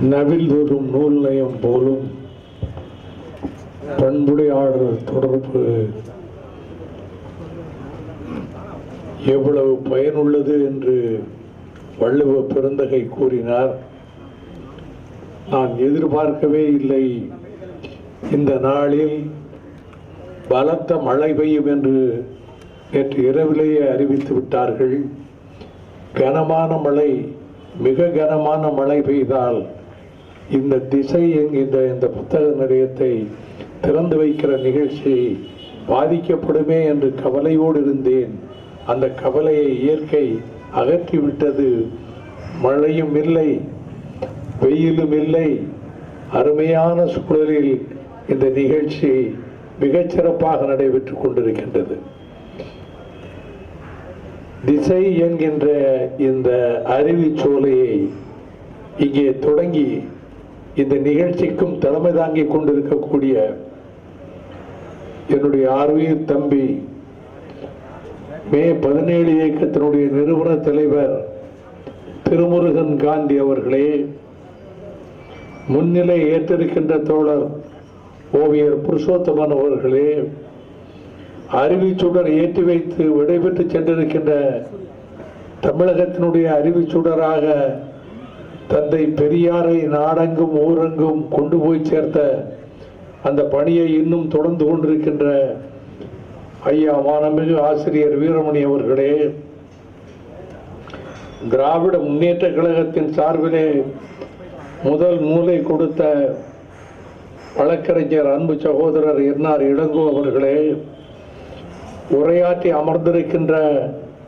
நவில் வரும் நூல் நயம் போலும். பண்புடையாளர் தொடர்பு எவ்வளவு பயனுள்ளது என்று வள்ளுவ பெருந்தகை கூறினார். நான் எதிர்பார்க்கவே இல்லை. இந்த நாளில் பலத்த மழை பெய்யும் என்று நேற்று இரவிலேயே அறிவித்து விட்டார்கள். கனமான மழை மிக கனமான மழை பெய்தால் இந்த திசை என்கின்ற இந்த புத்தக நிலையத்தை திறந்து வைக்கிற நிகழ்ச்சி பாதிக்கப்படுமே என்று கவலையோடு இருந்தேன். அந்த கவலையை இயற்கை அகற்றிவிட்டது. மழையும் இல்லை வெயிலும் இல்லை. அருமையான சூழலில் இந்த நிகழ்ச்சி மிகச்சிறப்பாக நடைபெற்று கொண்டிருக்கின்றது. திசை என்கின்ற இந்த அறிவு சோலையை இங்கே தொடங்கி இந்த நிகழ்ச்சிக்கும் தலைமை தாங்கிக் கொண்டிருக்கக்கூடிய என்னுடைய ஆர்வீர் தம்பி மே பதினேழு இயக்கத்தினுடைய நிறுவன தலைவர் திருமுருகன் காந்தி அவர்களே முன்னிலை ஏற்றிருக்கின்ற தோழர் ஓவியர் புருஷோத்தமன் அவர்களே அறிவிச்சுடர் ஏற்றி வைத்து விடைபெற்று சென்றிருக்கின்ற தமிழகத்தினுடைய அறிவிச்சுடராக தந்தை பெரியாரை நாடெங்கும் ஊரெங்கும் கொண்டு போய் சேர்த்த அந்த பணியை இன்னும் தொடர்ந்து கொண்டிருக்கின்ற ஐயா மானமிகு ஆசிரியர் வீரமணி அவர்களே திராவிட முன்னேற்ற கழகத்தின் சார்பிலே முதல் மூலை கொடுத்த வழக்கறிஞர் அன்பு சகோதரர் என்னார் இளங்கோ அவர்களே உரையாற்றி அமர்ந்திருக்கின்ற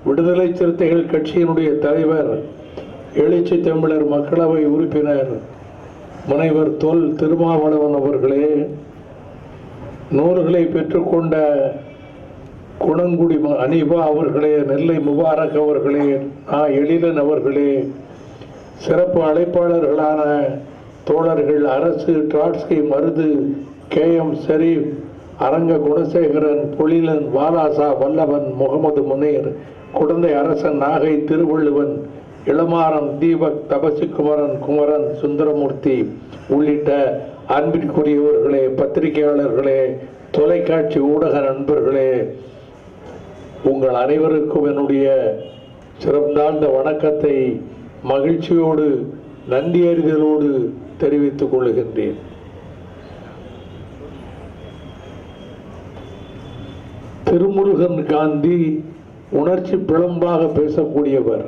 விடுதலை சிறுத்தைகள் கட்சியினுடைய தலைவர் எழுச்சி தமிழர் மக்களவை உறுப்பினர் முனைவர் தொல் திருமாவளவன் அவர்களே நூல்களை பெற்றுக்கொண்ட குணங்குடி அனிபா அவர்களே நெல்லை முபாரக் அவர்களே ஆ எழிலன் அவர்களே சிறப்பு அழைப்பாளர்களான தோழர்கள் Arasu Trotsky Marudhu K. M. Sharif Aranga Gunasekaran Pozhilan Walaja Vallavan Mohammed Muneer Kuzhandhai Arasan Nagai Thiruvalluvan Ilamaran Deepak தபசிக்குமரன் Kumaran Sundaramurthy உள்ளிட்ட அன்பிற்குரியவர்களே பத்திரிகையாளர்களே தொலைக்காட்சி ஊடக நண்பர்களே உங்கள் அனைவருக்கும் என்னுடைய சிறந்தாழ்ந்த வணக்கத்தை மகிழ்ச்சியோடு நன்றியறிதலோடு தெரிவித்துக் கொள்கின்றேன். திருமுருகன் காந்தி உணர்ச்சி பிளம்பாக பேசக்கூடியவர்.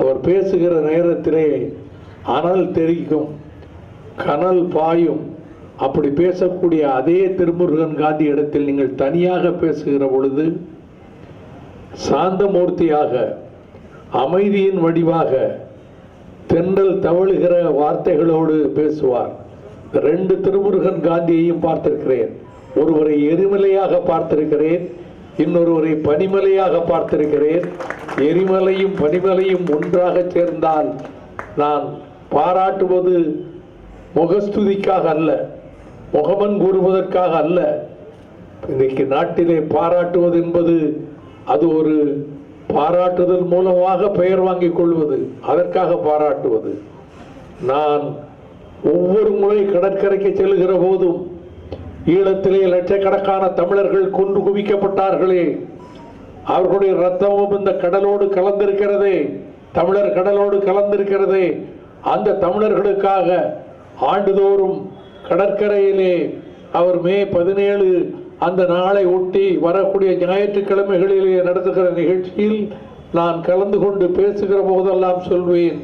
அவர் பேசுகிற நேரத்திலே அனல் தெரிக்கும் கனல் பாயும். அப்படி பேசக்கூடிய அதே திருமுருகன் காந்தி இடத்தில் நீங்கள் தனியாக பேசுகிற பொழுது சாந்தமூர்த்தியாக அமைதியின் வடிவாக தென்றல் தவழுகிற வார்த்தைகளோடு பேசுவார். ரெண்டு திருமுருகன் காந்தியையும் பார்த்திருக்கிறேன். ஒருவரை எரிமலையாக பார்த்திருக்கிறேன் இன்னொருவரை பனிமலையாக பார்த்திருக்கிறேன். எரிமலையும் பனிமலையும் ஒன்றாக சேர்ந்தால் நான் பாராட்டுவது முகஸ்துதிக்காக அல்ல முகமன் கூறுவதற்காக அல்ல. இன்றைக்கு நாட்டிலே பாராட்டுவது என்பது அது ஒரு பாராட்டுதல் மூலமாக பெயர் வாங்கிக் கொள்வது அதற்காக பாராட்டுவது. நான் ஒவ்வொரு முறை கடற்கரைக்கு செல்கிற போதும் ஈழத்திலே லட்சக்கணக்கான தமிழர்கள் கொன்று குவிக்கப்பட்டார்களே அவர்களுடைய ரத்தமும் இந்த கடலோடு கலந்திருக்கிறதே தமிழர் கடலோடு கலந்திருக்கிறது அந்த தமிழர்களுக்காக ஆண்டுதோறும் கடற்கரையிலே அவர் மே பதினேழு அந்த நாளை ஒட்டி வரக்கூடிய ஞாயிற்றுக்கிழமைகளிலே நடத்துகிற நிகழ்ச்சியில் நான் கலந்து கொண்டு பேசுகிற போதெல்லாம் சொல்வேன்.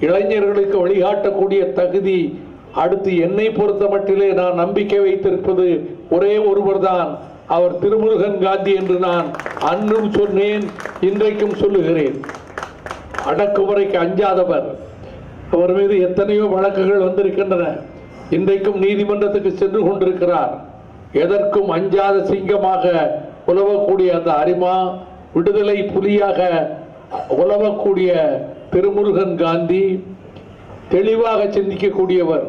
இளைஞர்களுக்கு வழிகாட்டக்கூடிய தகுதி அடுத்து என்னை பொறுத்த மட்டிலே நான் நம்பிக்கை வைத்திருப்பது ஒரே ஒருவர் தான் அவர் திருமுருகன் காந்தி என்று நான் அன்றும் சொன்னேன் இன்றைக்கும் சொல்லுகிறேன். அடக்குமுறைக்கு அஞ்சாதவர். அவர் மீது எத்தனையோ வழக்குகள் வந்திருக்கின்றன. இன்றைக்கும் நீதிமன்றத்துக்கு சென்று கொண்டிருக்கிறார். எதற்கும் அஞ்சாத சிங்கமாக உலவக்கூடிய அந்த அரிமா விடுதலை புலியாக உலவக்கூடிய திருமுருகன் காந்தி தெளிவாக சிந்திக்கக்கூடியவர்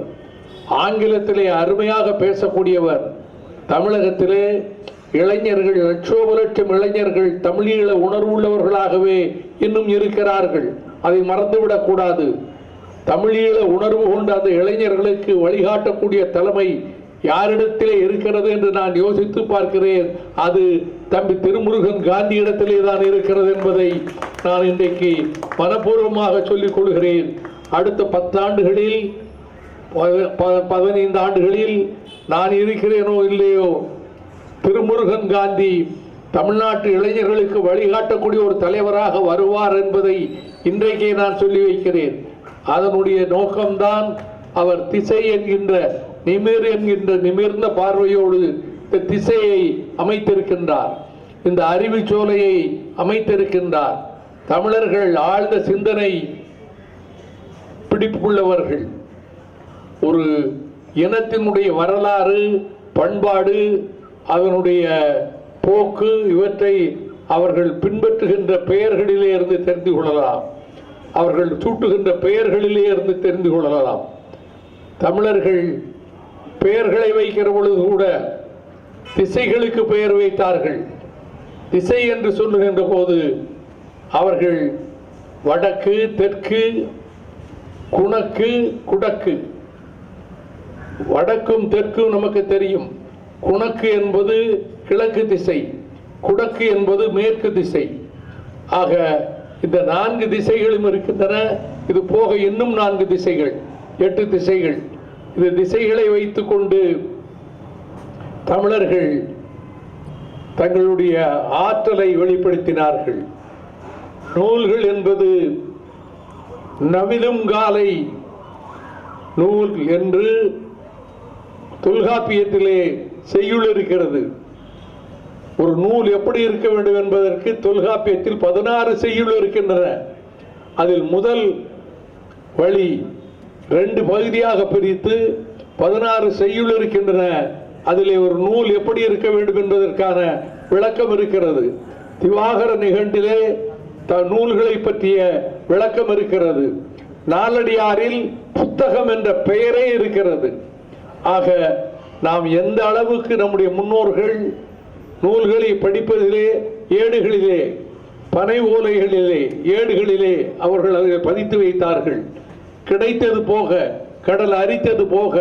ஆங்கிலத்திலே அருமையாக பேசக்கூடியவர் தமிழகத்திலே இளைஞர்கள் லட்சோப லட்சம் இளைஞர்கள் தமிழீழ உணர்வுள்ளவர்களாகவே இன்னும் இருக்கிறார்கள். அதை மறந்துவிடக்கூடாது தமிழீழ உணர்வு கொண்ட அந்த இளைஞர்களுக்கு வழிகாட்டக்கூடிய தலைமை யாரிடத்திலே இருக்கிறது என்று நான் யோசித்து பார்க்கிறேன். அது தம்பி திருமுருகன் காந்தி இடத்திலே தான் இருக்கிறது என்பதை நான் இன்றைக்கு மனப்பூர்வமாக சொல்லிக் கொள்கிறேன். அடுத்த பத்தாண்டுகளில் ப- ப- பதினைந்து ஆண்டுகளில் நான் இருக்கிறேனோ இல்லையோ? திருமுருகன் காந்தி தமிழ்நாட்டு இளைஞர்களுக்கு வழிகாட்டக்கூடிய ஒரு தலைவராக வருவார் என்பதை இன்றைக்கே நான் சொல்லி வைக்கிறேன். அதனுடைய நோக்கம்தான் அவர் திசை என்கின்ற நிமிர் என்கின்ற நிமிர்ந்த பார்வையோடு இந்த திசையை அமைத்திருக்கின்றார். இந்த அறிவு சோலையை அமைத்திருக்கின்றார். தமிழர்கள் ஆழ்ந்த சிந்தனை பிடிப்புள்ளவர்கள். ஒரு இனத்தினுடைய வரலாறு பண்பாடு அதனுடைய போக்கு இவற்றை அவர்கள் பின்பற்றுகின்ற பெயர்களிலே இருந்து தெரிந்து கொள்ளலாம். அவர்கள் சூட்டுகின்ற பெயர்களிலே இருந்து தெரிந்து கொள்ளலாம். தமிழர்கள் பெயர்களை வைக்கிற பொழுது கூட திசைகளுக்கு பெயர் வைத்தார்கள். திசை என்று சொல்லுகின்ற போது அவர்கள் வடக்கு தெற்கு குணக்கு குடக்கு. வடக்கும் தெற்கும் நமக்கு தெரியும். குணக்கு என்பது கிழக்கு திசை குடக்கு என்பது மேற்கு திசை. ஆக இந்த நான்கு திசைகளும் இருக்கின்றன. இது போக இன்னும் நான்கு திசைகள் எட்டு திசைகள். இந்த திசைகளை வைத்துக்கொண்டு தமிழர்கள் தங்களுடைய ஆற்றலை வெளிப்படுத்தினார்கள். நூல்கள் என்பது நவிலும் காலை நூல் என்று தொல்காப்பியத்திலே செய்யுள் இருக்கிறது. ஒரு நூல் எப்படி இருக்க வேண்டும் என்பதற்கு தொல்காப்பியத்தில் பதினாறு செய்யுள் இருக்கின்றன. அதில் முதல் வழி ரெண்டு பகுதியாக பிரித்து பதினாறு செய்யுள் இருக்கின்றன. அதிலே ஒரு நூல் எப்படி இருக்க வேண்டும் என்பதற்கான விளக்கம் இருக்கிறது. திவாகர நிகண்டிலே த நூல்களை பற்றிய விளக்கம் இருக்கிறது. நாலடியாரில் புத்தகம் என்ற பெயரே இருக்கிறது. ஆக நாம் எந்த அளவுக்கு நம்முடைய முன்னோர்கள் நூல்களை படிப்பதிலே ஏடுகளிலே பனை ஓலைகளிலே ஏடுகளிலே அவர்கள் அதை பதித்து வைத்தார்கள். கிடைத்தது போக கடல் அரித்தது போக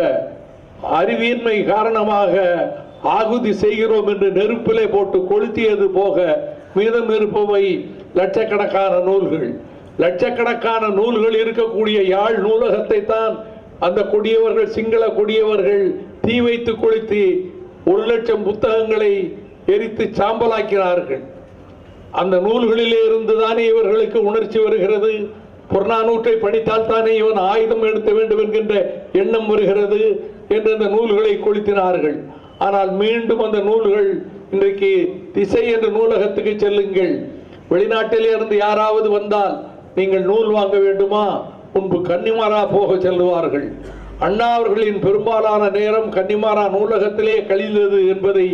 அறிவின்மை காரணமாக ஆகுதி செய்கிறோம் என்று நெருப்பிலே போட்டு கொளுத்தியது போக மீதம் இருப்பவை லட்சக்கணக்கான நூல்கள். லட்சக்கணக்கான நூல்கள் இருக்கக்கூடிய யாழ் நூலகத்தை தான் அந்த கொடியவர்கள் சிங்கள கொடியவர்கள் தீ வைத்து கொளுத்தி ஒரு லட்சம் புத்தகங்களை எரித்து சாம்பலாக்கிறார்கள் அந்த நூல்களிலே இருந்து தானே இவர்களுக்கு உணர்ச்சி வருகிறது? புறநானூற்றை படித்தால் தானே இவன் ஆயுதம் எடுக்க வேண்டும் என்கின்ற எண்ணம் வருகிறது என்று அந்த நூல்களை கொளுத்தினார்கள். ஆனால் மீண்டும் அந்த நூல்கள் இன்றைக்கு திசை என்ற நூலகத்துக்கு செல்லுங்கள். வெளிநாட்டிலே இருந்து யாராவது வந்தால் நீங்கள் நூல் வாங்க வேண்டுமா? முன்பு கன்னிமாரா போக செல்லுவார்கள். அண்ணா அவர்களின் பெரும்பாலான நேரம் கன்னிமாரா நூலகத்திலே கழிந்தது என்பதை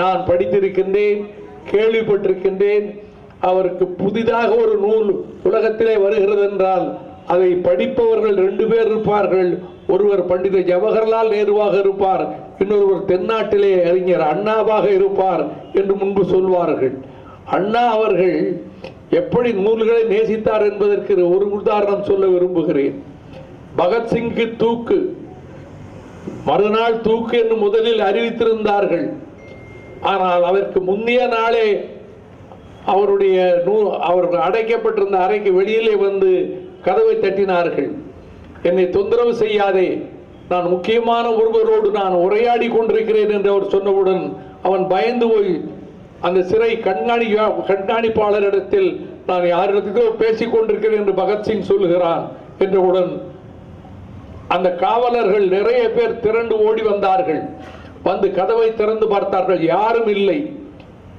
நான் படித்திருக்கின்றேன் கேள்விப்பட்டிருக்கின்றேன். அவருக்கு புதிதாக ஒரு நூல் உலகத்திலே வருகிறது என்றால் அதை படிப்பவர்கள் ரெண்டு பேர் இருப்பார்கள். ஒருவர் பண்டித ஜவஹர்லால் நேருவாக இருப்பார் இன்னொருவர் தென்னாட்டிலே அறிஞர் அண்ணாவாக இருப்பார் என்று முன்பு சொல்வார்கள். அண்ணா அவர்கள் எப்படி நூல்களை நேசித்தார் என்பதற்கு ஒரு உதாரணம் சொல்ல விரும்புகிறேன். பகத்சிங்கு தூக்கு. மறுநாள் தூக்கு என்று முதலில் அறிவித்திருந்தார்கள். ஆனால் அதற்கு முந்தைய நாளே அவருடைய நூ அவர் அடைக்கப்பட்டிருந்த அறைக்கு வெளியிலே வந்து கதவை தட்டினார்கள். என்னை தொந்தரவு செய்யாதே. நான் முக்கியமான ஒருவரோடு நான் உரையாடி கொண்டிருக்கிறேன் என்று அவர் சொன்னவுடன் அவன் பயந்து போய் அந்த சிறை கண்காணி கண்காணிப்பாளரிடத்தில் நான் யாரிடத்துக்கோ பேசிக் கொண்டிருக்கிறேன் என்று பகத்சிங் சொல்லுகிறான் என்றவுடன் அந்த காவலர்கள் நிறைய பேர் திரண்டு ஓடி வந்தார்கள். வந்து கதவை திறந்து பார்த்தார்கள். யாரும் இல்லை.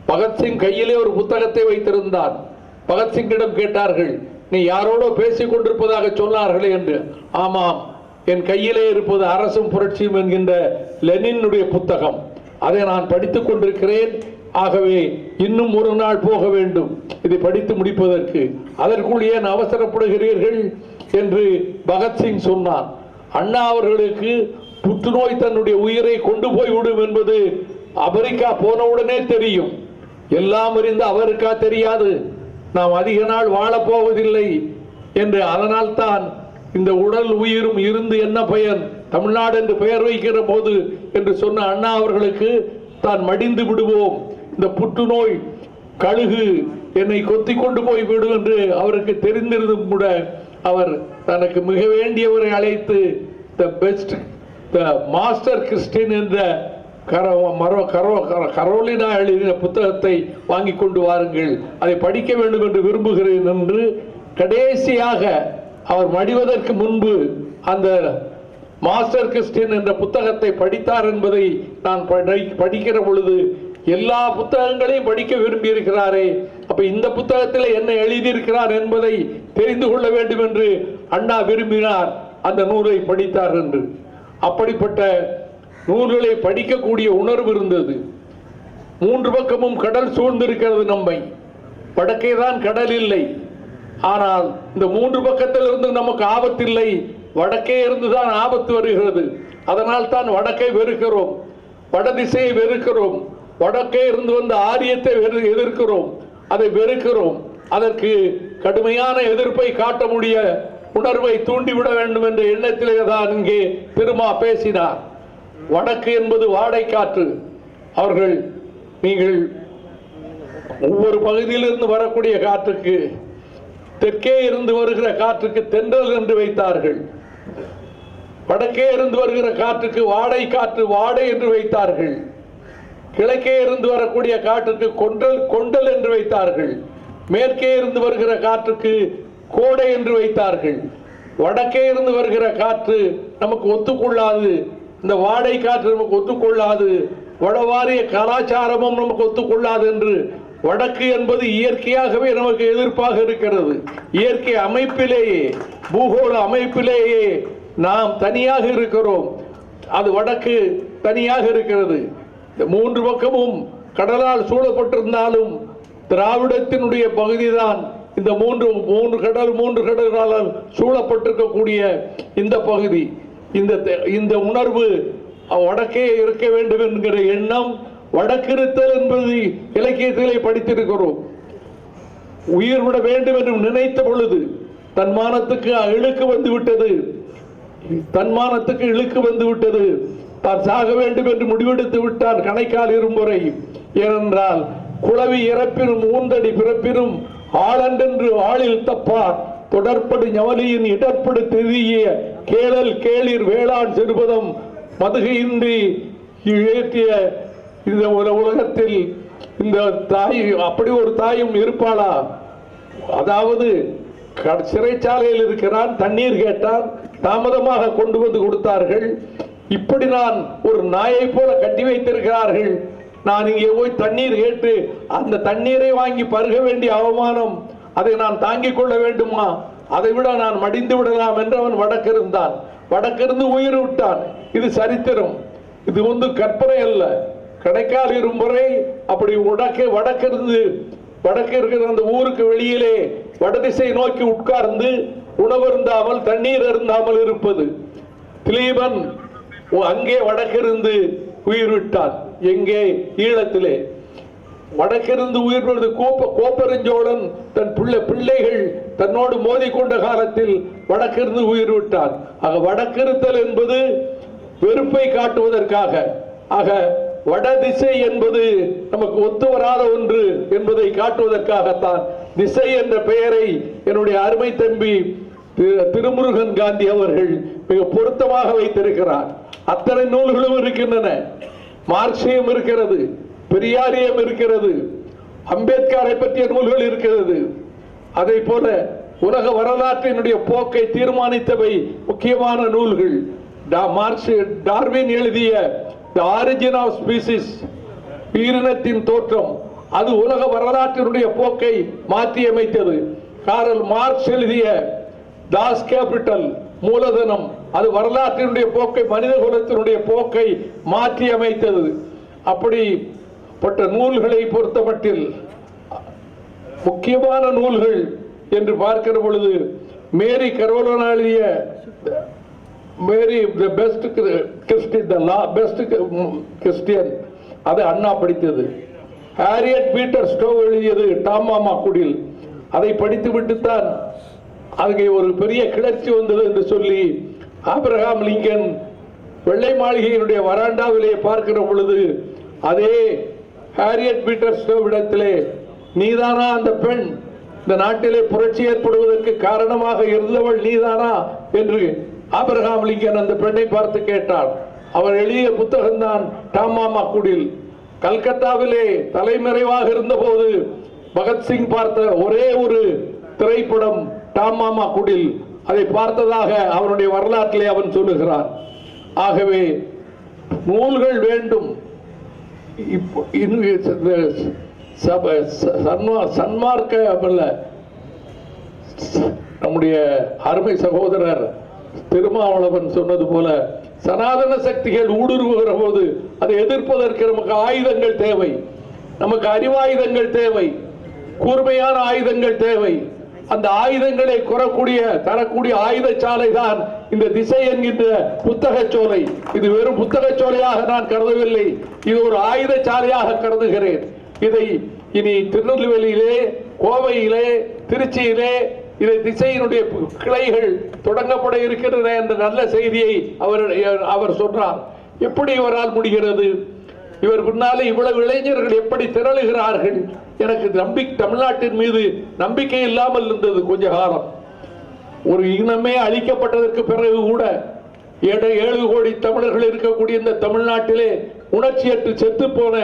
பகத்சிங் கையிலே ஒரு புத்தகத்தை வைத்திருந்தார். பகத்சிங்கிடம் கேட்டார்கள் நீ யாரோடோ பேசிக் கொண்டிருப்பதாக சொன்னார்களே என்று. ஆமாம். என் கையிலே இருப்பது அரசும் புரட்சியும் என்கின்ற லெனினுடைய புத்தகம். அதை நான் படித்துக் கொண்டிருக்கிறேன். ஆகவே இன்னும் ஒரு நாள் போக வேண்டும். இதை படித்து முடிப்பதற்கு அதற்குள் ஏன் அவசரப்படுகிறீர்கள் என்று பகத்சிங் சொன்னான் அண்ணா அவர்களுக்கு புற்றுநோய் தன்னுடைய உயிரை கொண்டு போய் விடும் என்பது அமெரிக்கா போனவுடனே தெரியும். எல்லாம் அறிந்து அவருக்கா தெரியாது. நாம் அதிக நாள் வாழப் போவதில்லை என்று அதனால் தான் இந்த உடல் உயிரும் இருந்து என்ன பயன் தமிழ்நாடு என்று பெயர் வைக்கிற போது என்று சொன்ன அண்ணா அவர்களுக்கு தான் மடிந்து விடுவோம். இந்த புற்றுநோய் கழுகு என்னை கொத்தி கொண்டு போய் விடும் என்று அவருக்கு தெரிந்திருந்தும் கூட அவர் தனக்கு மிக வேண்டியவரை அழைத்து the best the master Christine என்ற கரோ மரோ கரோ கரோ- கரோலினா எழுதின புத்தகத்தை வாங்கி கொண்டு வாருங்கள். அதை படிக்க வேண்டும் என்று விரும்புகிறேன் என்று கடைசியாக அவர் மடிவதற்கு முன்பு அந்த மாஸ்டர் கிறிஸ்டின் என்ற புத்தகத்தை படித்தார் என்பதை நான் படி- படிக்கிற பொழுது எல்லா புத்தகங்களையும் படிக்க விரும்பி இருக்கிறாரே அப்ப இந்த புத்தகத்தில் என்ன எழுதியிருக்கிறார் என்பதை தெரிந்து கொள்ள வேண்டும் என்று அண்ணா விரும்பினார். அந்த நூலை படித்தார் என்று. அப்படிப்பட்ட நூல்களை படிக்கக்கூடிய உணர்வு இருந்தது. மூன்று பக்கமும் கடல் சூழ்ந்திருக்கிறது நம்மை. வடக்கே தான் கடல் இல்லை. ஆனால் இந்த மூன்று பக்கத்தில் இருந்து நமக்கு ஆபத்தில்லை. வடக்கே இருந்து தான் ஆபத்து வருகிறது. அதனால் தான் வடக்கை வெறுக்கிறோம். வடதிசையை வெறுக்கிறோம். வடக்கே இருந்து வந்த ஆரியத்தை வெறு- எதிர்க்கிறோம். அதை வெறுக்கிறோம். அதற்கு கடுமையான எதிர்ப்பை காட்ட முடிய உணர்வை தூண்டிவிட வேண்டும் என்ற எண்ணத்திலே தான் இங்கே திருமா பேசினார். வடக்கு என்பது வாடை காற்று. அவர்கள் நீங்கள் ஒவ்வொரு பகுதியிலிருந்து வரக்கூடிய காற்றுக்கு தெற்கே இருந்து வருகிற காற்றுக்கு தென்றல் என்று வைத்தார்கள். வடக்கே இருந்து வருகிற காற்றுக்கு வாடை காற்று வாடை என்று வைத்தார்கள். கிழக்கே இருந்து வரக்கூடிய காற்றுக்கு கொண்டல் கொண்டல் என்று வைத்தார்கள். மேற்கே இருந்து வருகிற காற்றுக்கு கோடை என்று வைத்தார்கள். வடக்கே இருந்து வருகிற காற்று நமக்கு ஒத்துக்கொள்ளாது. இந்த வாடை காற்று நமக்கு ஒத்துக்கொள்ளாது. வடவாரிய கலாச்சாரமும் நமக்கு ஒத்துக்கொள்ளாது என்று வடக்கு என்பது இயற்கையாகவே நமக்கு எதிர்ப்பாக இருக்கிறது. இயற்கை அமைப்பிலேயே பூகோள அமைப்பிலேயே நாம் தனியாக இருக்கிறோம். அது வடக்கு தனியாக இருக்கிறது. மூன்று பக்கமும் கடலால் சூழப்பட்டிருந்தாலும் திராவிடத்தினுடைய பகுதிதான் இந்த மூன்று மூன்று கடல் மூன்று கடல்களால் சூழப்பட்டிருக்கக்கூடிய இந்த பகுதி. இந்த தெ- இந்த உணர்வு வடக்கே இருக்க வேண்டும் என்கிற எண்ணம் வடக்கிருத்தல் என்பது இலக்கியத்திலே படித்திருக்கிறோம். உயிர் விட வேண்டும் என்று நினைத்த பொழுது தன்மானத்துக்கு இழுக்கு வந்து விட்டது தன்மானத்துக்கு இழுக்கு வந்து விட்டது தான் சாக வேண்டும் என்று முடிவெடுத்து விட்டான் கணைக்கால் இருமுறை ஏனென்றால் குளவி இறப்பினும் ஊந்தடி பிறப்பினும் ஆளண்டென்று ஆளில் தப்பார். தொடர்படு ஞவலியின் இடர்படு தெரிய கேளல் கேளிர் வேளாண் சிறுபதம் மதுகையின்றி ஏற்றிய இந்த உலகத்தில் இந்த தாய் அப்படி ஒரு தாயும் இருப்பாளா? அதாவது சிறைச்சாலையில் இருக்கிறான் தண்ணீர் கேட்டான் தாமதமாக கொண்டு வந்து கொடுத்தார்கள். இப்படி நான் ஒரு நாயை போல கட்டி வைத்திருக்கிறார்கள். நான் இங்கே போய் தண்ணீர் கேட்டு அந்த தண்ணீரை வாங்கி பருக வேண்டிய அவமானம் அதை நான் தாங்கிக் கொள்ள வேண்டுமா? அதை விட நான் மடிந்து விடலாம் என்று அவன் வடக்கிருந்தான் வடக்கிருந்து உயிர் விட்டான். இது சரித்திரம். இது வந்து கற்பனை அல்ல. கடைக்கால் இரும்புறை அப்படி உடக்கே வடக்கிருந்து வடக்கு இருக்கிற அந்த ஊருக்கு வெளியிலே வடதிசை நோக்கி உட்கார்ந்து உணவருந்தாமல் தண்ணீர் அருந்தாமல் இருப்பது. திலீபன் அங்கே வடக்கிருந்து உயிர் விட்டான் எங்கே? ஈழத்திலே. வடக்கிருந்து உயிர் பொழுது கோப்ப கோப்பெருஞ்சோழன் தன் பிள்ளை பிள்ளைகள் தன்னோடு மோதி கொண்ட காலத்தில் வடக்கிருந்து உயிர் விட்டான் ஆக வடக்கிருத்தல் என்பது வெறுப்பை காட்டுவதற்காக. ஆக வடதிசை என்பது நமக்கு ஒத்து வராத ஒன்று என்பதை காட்டுவதற்காகத்தான் திசை என்ற பெயரை என்னுடைய அருமை தம்பி திரு- திருமுருகன் காந்தி அவர்கள் மிக பொருத்தமாக வைத்திருக்கிறார். அத்தனை நூல்களும் இருக்கின்றன. மார்க்சியம் இருக்கிறது பெரியாரியம் இருக்கிறது அம்பேத்கரை பற்றிய நூல்கள் இருக்கிறது. அதை போல உலக வரலாற்றினுடைய போக்கை தீர்மானித்தவை முக்கியமான நூல்கள். மார்க்ஸ் டார்வின் எழுதிய த ஆரிஜின் ஆஃப் ஸ்பீசிஸ் உயிரினத்தின் தோற்றம் அது உலக வரலாற்றினுடைய போக்கை மாற்றியமைத்தது. காரல் மார்க்ஸ் எழுதிய தாஸ் கேபிட்டல் மூலதனம். அது வரலாற்றினுடைய போக்கை மனித குலத்தினுடைய போக்கை மாற்றி அமைத்தது அப்படிப்பட்ட நூல்களை பொறுத்தமட்டில் முக்கியமான நூல்கள் என்று பார்க்கிற பொழுது மேரி கரோலன் எழுதிய Mary the best Christine the law best Christian. அதை அண்ணா படித்தது. ஹாரியட் பீட்டர் ஸ்டோவ் எழுதியது டாமாமா குடில். அதை படித்துவிட்டு தான் அங்கே ஒரு பெரிய கிளர்ச்சி வந்தது என்று சொல்லி ஆபிரகாம் லிங்கன் வெள்ளை மாளிகையினுடைய வராண்டாவிலே பார்க்கிற பொழுது அதே ஹாரியட் பீட்டர் இடத்திலே நீதானா அந்த பெண்? இந்த நாட்டிலே புரட்சி ஏற்படுவதற்கு காரணமாக இருந்தவள் நீதானா? என்று ஆபிரகாம் லிங்கன் அந்த பெண்ணை பார்த்து கேட்டாள். அவர் எழுதிய புத்தகம்தான் டாமாமா குடில். கல்கத்தாவிலே தலைமறைவாக இருந்தபோது பகத்சிங் பார்த்த ஒரே ஒரு திரைப்படம் டாமாமா குடில் அதை பார்த்ததாக அவனுடைய வரலாற்றிலே அவன் சொல்லுகிறான். ஆகவே நூல்கள் வேண்டும். இப்போ இன்னும் ச- சன்மார்க்க நம்முடைய அருமை சகோதரர் திருமாவளவன் சொன்னது போல சனாதன சக்திகள் ஊடுருவுகிற போது அதை எதிர்ப்பதற்கு நமக்கு ஆயுதங்கள் தேவை. நமக்கு அறிவாயுதங்கள் தேவை. கூர்மையான ஆயுதங்கள் தேவை. அந்த ஆயுதங்களை குறக்கூடிய தரக்கூடிய ஆயுதச்சாலை தான் இந்த திசை என்கின்ற புத்தகச் சோலை இது வெறும் புத்தகச் சோலையாக நான் கருதவில்லை. இது ஒரு ஆயுதச்சாலையாக கருதுகிறேன். இதை இனி திருநெல்வேலியிலே கோவையிலே திருச்சியிலே இதை திசையினுடைய கிளைகள் தொடங்கப்பட இருக்கின்றன என்ற நல்ல செய்தியை அவர் அவர் சொன்னார். எப்படி இவரால் முடிகிறது? இவர் பின்னாலே இவ்வளவு இளைஞர்கள் எப்படி திரளுகிறார்கள்? எனக்கு நம்பி தமிழ்நாட்டின் மீது நம்பிக்கை இல்லாமல் இருந்தது கொஞ்ச காலம். ஒரு இனமே அழிக்கப்பட்டதற்கு பிறகு கூட ஏழு ஏழு கோடி தமிழர்கள் இருக்கக்கூடிய இந்த தமிழ்நாட்டிலே உணர்ச்சியற்று செத்து போன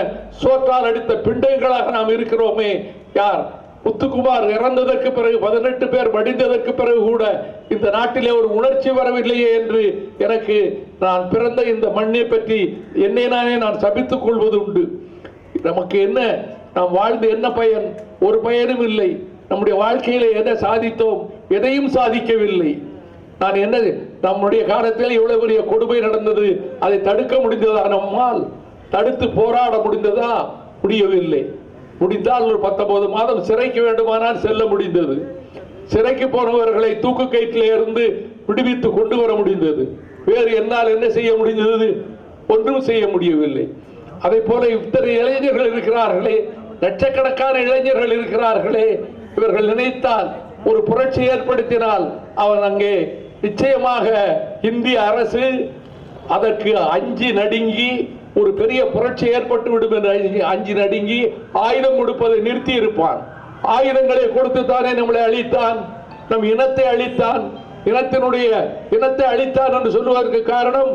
சோற்றால் அடித்த பிண்டைகளாக நாம் இருக்கிறோமே. யார்? முத்துக்குமார் இறந்ததற்கு பிறகு பதினெட்டு பேர் மடிந்ததற்கு பிறகு கூட இந்த நாட்டிலே ஒரு உணர்ச்சி வரவில்லையே என்று எனக்கு நான் பிறந்த இந்த மண்ணை பற்றி என்னை நானே நான் சபித்துக் கொள்வது உண்டு. நமக்கு என்ன? நாம் வாழ்ந்து என்ன பயன்? ஒரு பயனும் இல்லை. நம்முடைய வாழ்க்கையில என்ன சாதித்தோம்? எதையும் சாதிக்கவில்லை. நான் என்ன? நம்முடைய காலத்தில் இவ்வளவு பெரிய கொடுமை நடந்தது. அதை தடுக்க முடிந்ததா? நம்மால் தடுத்து போராட முடிந்ததா? முடியவில்லை. முடிந்தால் ஒரு பத்தொன்பது மாதம் சிறைக்கு வேண்டுமானால் செல்ல முடிந்தது. சிறைக்கு போனவர்களை தூக்கு கயிற்றிலே இருந்து விடுவித்து கொண்டு வர முடிந்தது. வேறு என்னால் என்ன செய்ய முடிந்தது? ஒன்றும் செய்ய முடியவில்லை. அதை போல இத்தனை இளைஞர்கள் இருக்கிறார்களே லட்சக்கணக்கான இளைஞர்கள் இருக்கிறார்களே இவர்கள் நினைத்தால் ஒரு புரட்சி ஏற்படுத்தினால் அவன் அங்கே நிச்சயமாக இந்திய அரசு அதற்கு அஞ்சு நடுங்கி ஒரு பெரிய புரட்சி ஏற்பட்டு விடும் என்று அஞ்சு நடுங்கி ஆயுதம் கொடுப்பதை நிறுத்தி இருப்பான் ஆயுதங்களை கொடுத்து தானே நம்மளை அழித்தான். நம் இனத்தை அழித்தான். இனத்தினுடைய இனத்தை அழித்தார் என்று சொல்லுவதற்கு காரணம்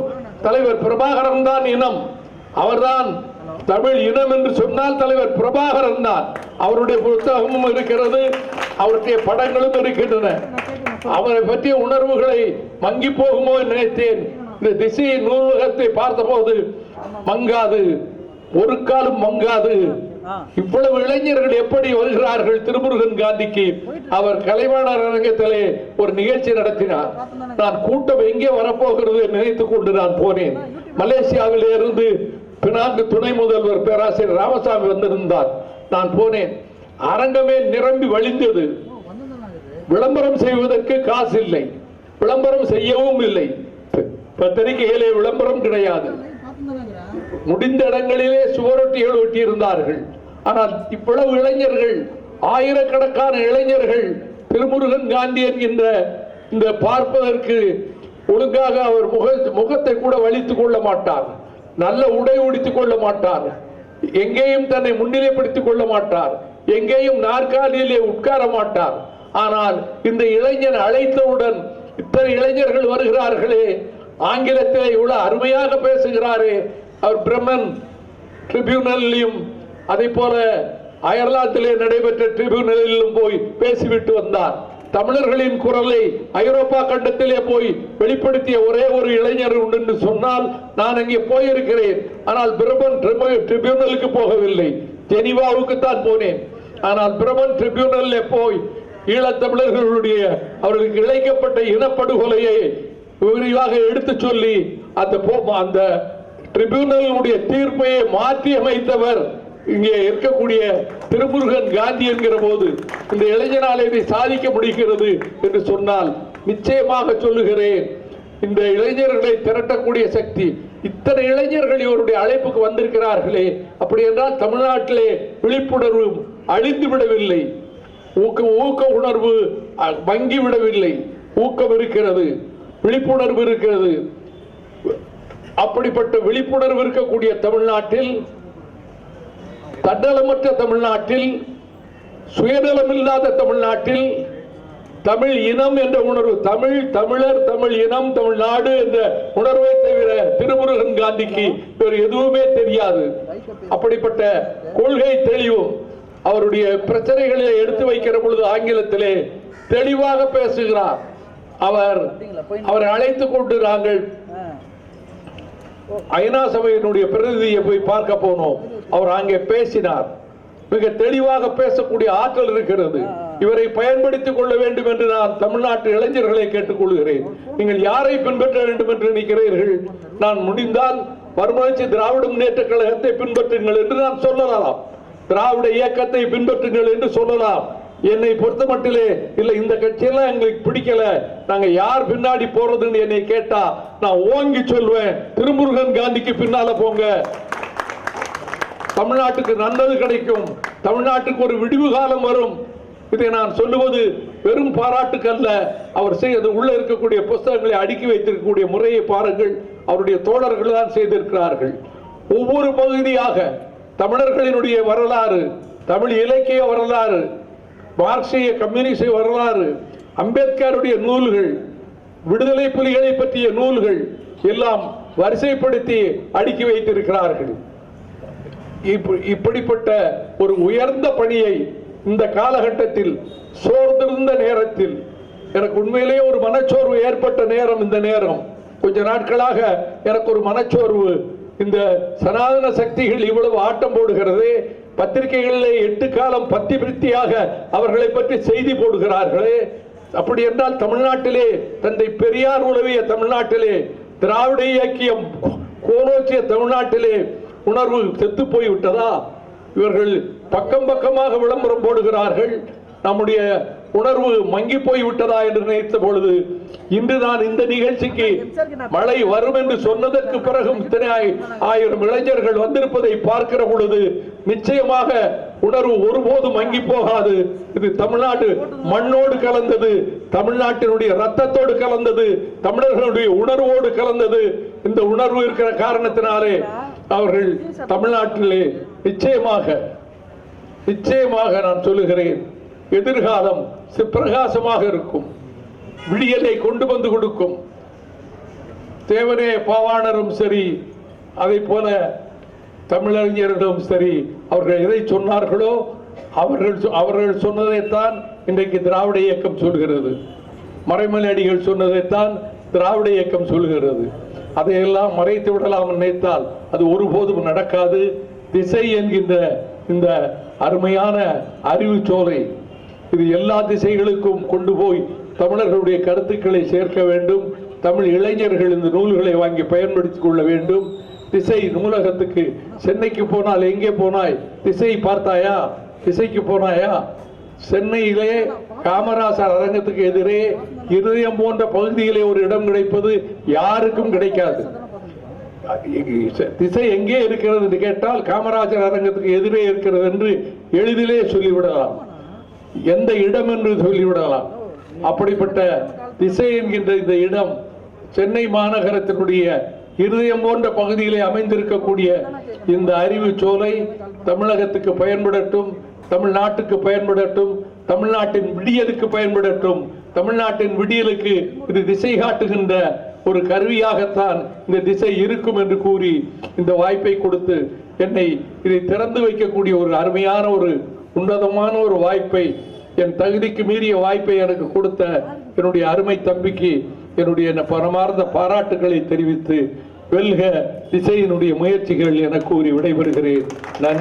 தலைவர் பிரபாகரன் தான் இனம். அவர்தான் தமிழ் இனம் என்று சொன்னால் தலைவர் பிரபாகரன் தான். அவருடைய புத்தகமும் இருக்கிறது அவருடைய படங்களும் இருக்கின்றன. அவரை பற்றிய உணர்வுகளை மங்கி போகுமோ நினைத்தேன். இந்த திசை நூலகத்தை பார்த்தபோது மங்காது ஒரு காலம் மங்காது. இவ்வளவு இளைஞர்கள் எப்படி வருகிறார்கள் திருமுருகன் காந்திக்கு? அவர் கலைவாணர் அரங்கத்திலே ஒரு நிகழ்ச்சி நடத்தினார். நான் கூட்டம் எங்கே வரப்போகிறது நினைத்துக் கொண்டு நான் போனேன். மலேசியாவிலே இருந்து பினாங்கு துணை முதல்வர் பேராசிரியர் ராமசாமி வந்திருந்தார். நான் போனேன். அரங்கமே நிரம்பி வழிந்தது. விளம்பரம் செய்வதற்கு காசு இல்லை விளம்பரம் செய்யவும் இல்லை. பத்திரிகையிலே விளம்பரம் கிடையாது. முடிந்த இடங்களிலே சுவரொட்டிகள் ஒட்டியிருந்தார்கள் ஆனால் இவ்வளவு இளைஞர்கள் ஆயிரக்கணக்கான இளைஞர்கள் திருமுருகன் காந்தி என்கின்ற இந்த பார்ப்பதற்கு ஒழுங்காக அவர் முக முகத்தை கூட வலித்துக் கொள்ள மாட்டார். நல்ல உடை உடித்துக் கொள்ள மாட்டார். எங்கேயும் தன்னை முன்னிலைப்படுத்திக் கொள்ள மாட்டார். எங்கேயும் நாற்காலியிலே உட்கார மாட்டார். ஆனால் இந்த இளைஞன் அழைத்தவுடன் இத்தனை இளைஞர்கள் வருகிறார்களே ஆங்கிலத்தில் இவ்வளவு அருமையாக பேசுகிறாரே அவர் பிரம்மன் ட்ரிபியூனலிலும் அதே போல அயர்லாந்திலே நடைபெற்ற ட்ரிபியூனலிலும் போய் பேசிவிட்டு வந்தார். தமிழர்களின் குரலை ஐரோப்பா கண்டத்திலே போய் வெளிப்படுத்திய ஒரே ஒரு இளைஞர் உண்டு என்று சொன்னால் நான் அங்கே போயிருக்கிறேன். ஆனால் பிரபன் ட்ரிபியூனலுக்கு போகவில்லை. ஜெனிவாவுக்கு தான் போனேன். ஆனால் பிரமன் ட்ரிபியூனல்ல போய் ஈழத்தமிழர்களுடைய அவர்களுக்கு இழைக்கப்பட்ட இனப்படுகொலையை விரிவாக எடுத்துச் சொல்லி அந்த அந்த ட்ரிபியூனலுடைய தீர்ப்பையை மாற்றி அமைத்தவர் இங்கே இருக்கக்கூடிய திருமுருகன் காந்தி என்கிற போது இந்த இளைஞனால் இதை சாதிக்க முடிகிறது என்று சொன்னால் நிச்சயமாக சொல்லுகிறேன். இந்த இளைஞர்களை திரட்டக்கூடிய சக்தி இத்தனை இளைஞர்கள் இவருடைய அழைப்புக்கு வந்திருக்கிறார்களே. அப்படி என்றால் தமிழ்நாட்டிலே விழிப்புணர்வு அழிந்து விடவில்லை. ஊக்க ஊக்க உணர்வு வங்கி விடவில்லை. ஊக்கம் இருக்கிறது விழிப்புணர்வு இருக்கிறது. அப்படிப்பட்ட விழிப்புணர்வு இருக்கக்கூடிய தமிழ்நாட்டில் தன்னலமற்ற தமிழ்நாட்டில் சுயநலமில்லாத தமிழ்நாட்டில் தமிழ் இனம் என்ற உணர்வு தமிழ் தமிழர் தமிழ் இனம் தமிழ்நாடு என்ற உணர்வை தவிர திருமுருகன் காந்திக்கு வேறு எதுவுமே தெரியாது. அப்படிப்பட்ட கொள்கை தெளிவும் அவருடைய பிரச்சனைகளை எடுத்து வைக்கிற பொழுது ஆங்கிலத்திலே தெளிவாக பேசுகிறார். அவர் அவரை அழைத்துக் கொண்டு நாங்கள் ஐநா சபையினுடைய பிரதிநிதியை போய் பார்க்க போனோம். அவர் அங்கே பேசினார். மிக தெளிவாக பேசக்கூடிய ஆற்றல் இருக்கிறது. இவரை பயன்படுத்திக் கொள்ள வேண்டும் என்று நான் தமிழ்நாட்டு இளைஞர்களை கேட்டுக்கொள்கிறேன். நீங்கள் யாரை பின்பற்ற வேண்டும் என்று நினைக்கிறீர்கள்? நான் முடிந்தால் மறுமலர்ச்சி திராவிட முன்னேற்ற கழகத்தை பின்பற்றுங்கள் என்று நான் சொல்லலாம். திராவிட இயக்கத்தை பின்பற்றுங்கள் என்று சொல்லலாம். என்னை பொறுத்த மட்டிலே இல்ல இந்த கட்சியெல்லாம் எங்களுக்கு பிடிக்கல. நாங்க யார் பின்னாடி போறதுன்னு என்னை கேட்டா நான் ஓங்கி சொல்வேன். திருமுருகன் காந்திக்கு பின்னால போங்க. தமிழ்நாட்டுக்கு நல்லது கிடைக்கும். தமிழ்நாட்டுக்கு ஒரு விடிவு காலம் வரும். இதை நான் சொல்லுவது வெறும் பாராட்டுக்கல்ல. அவர் செய்து உள்ள இருக்கக்கூடிய புஸ்தகங்களை அடுக்கி வைத்திருக்கக்கூடிய முறையை பாருங்கள். அவருடைய தோழர்கள் தான் செய்திருக்கிறார்கள். ஒவ்வொரு பகுதியாக தமிழர்களினுடைய வரலாறு தமிழ் இலக்கிய வரலாறு மார்க்சிய கம்யூனிச வரலாறு அம்பேத்கருடைய நூல்கள் விடுதலை புலிகளை பற்றிய நூல்கள் எல்லாம் வரிசைப்படுத்தி அடுக்கி வைத்திருக்கிறார்கள். இப்ப- இப்படிப்பட்ட ஒரு உயர்ந்த பணியை இந்த காலகட்டத்தில் சோர்ந்திருந்த நேரத்தில் எனக்கு உண்மையிலேயே ஒரு மனச்சோர்வு ஏற்பட்ட நேரம் இந்த நேரம். கொஞ்ச நாட்களாக எனக்கு ஒரு மனச்சோர்வு. இந்த சனாதன சக்திகள் இவ்வளவு ஆட்டம் போடுகிறது பத்திரிகைகளில் எட்டு காலம் பத்தி பிரித்தியாக அவர்களை பற்றி செய்தி போடுகிறார்களே. அப்படி என்றால் தமிழ்நாட்டிலே தந்தை பெரியார் உலவிய தமிழ்நாட்டிலே திராவிட இயக்கியம் கோலோச்சிய தமிழ்நாட்டிலே உணர்வு செத்து போய்விட்டதா? இவர்கள் பக்கம் பக்கமாக விளம்பரம் போடுகிறார்கள். நம்முடைய உணர்வு மங்கி போய் விட்டதா என்று நினைத்த பொழுது இன்று நான் இந்த நிகழ்ச்சிக்கு மழை வரும் என்று சொன்னதற்கு பிறகும் ஆயிரம் இளைஞர்கள் வந்திருப்பதை பார்க்கிற பொழுது நிச்சயமாக உணர்வு ஒருபோதும் மங்கி போகாது. இது தமிழ்நாடு மண்ணோடு கலந்தது தமிழ்நாட்டினுடைய ரத்தத்தோடு கலந்தது தமிழர்களுடைய உணர்வோடு கலந்தது. இந்த உணர்வு இருக்கிற காரணத்தினாலே அவர்கள் தமிழ்நாட்டிலே நிச்சயமாக நிச்சயமாக நான் சொல்லுகிறேன் எதிர்காலம் சிப்பிரகாசமாக இருக்கும். விடியலை கொண்டு வந்து கொடுக்கும். தேவனே பாவாணரும் சரி அதை போல தமிழறிஞர்களும் சரி அவர்கள் எதை சொன்னார்களோ அவர்கள் சொ- அவர்கள் சொன்னதைத்தான் இன்றைக்கு திராவிட இயக்கம் சொல்கிறது. மறைமலையடிகள் சொன்னதைத்தான் திராவிட இயக்கம் சொல்கிறது. அதையெல்லாம் மறைத்து விடலாம் நினைத்தால் அது ஒருபோதும் நடக்காது. திசை என்கின்ற இந்த அருமையான அறிவு சோலை இது எல்லா திசைகளுக்கும் கொண்டு போய் தமிழர்களுடைய கருத்துக்களை சேர்க்க வேண்டும். தமிழ் இளைஞர்கள் இந்த நூல்களை வாங்கி பயன்படுத்திக் கொள்ள வேண்டும். திசை நூலகத்துக்கு சென்னைக்கு போனால் எங்கே போனாய்? திசை பார்த்தாயா? திசைக்கு போனாயா? சென்னையிலே காமராசர் அரங்கத்துக்கு எதிரே இதயம் போன்ற பகுதியிலே ஒரு இடம் கிடைப்பது யாருக்கும் கிடைக்காது. திசை எங்கே இருக்கிறது என்று கேட்டால் காமராஜர் அரங்கத்துக்கு எதிரே இருக்கிறது என்று எளிதிலே சொல்லிவிடலாம். எந்த இடம் என்று சொல்லிவிடலாம். அப்படிப்பட்ட திசை என்கின்ற இந்த இடம் சென்னை மாநகரத்தினுடைய இருதயம் போன்ற பகுதியிலே அமைந்திருக்கக்கூடிய இந்த அறிவு சோலை தமிழகத்துக்கு பயன்படட்டும் தமிழ்நாட்டுக்கு பயன்படட்டும் தமிழ்நாட்டின் விடியலுக்கு பயன்படட்டும் தமிழ்நாட்டின் விடியலுக்கு இது திசை காட்டுகின்ற ஒரு கருவியாகத்தான் இந்த திசை இருக்கும் என்று கூறி இந்த வாய்ப்பை கொடுத்து என்னை இதை திறந்து வைக்கக்கூடிய ஒரு அருமையான ஒரு உன்னதமான ஒரு வாய்ப்பை என் தகுதிக்கு மீறிய வாய்ப்பை எனக்கு கொடுத்த என்னுடைய அருமை தம்பிக்கு என்னுடைய பரமார்ந்த பாராட்டுகளை தெரிவித்து வெல்க திசையினுடைய முயற்சிகள் என கூறி விடைபெறுகிறேன். நன்றி.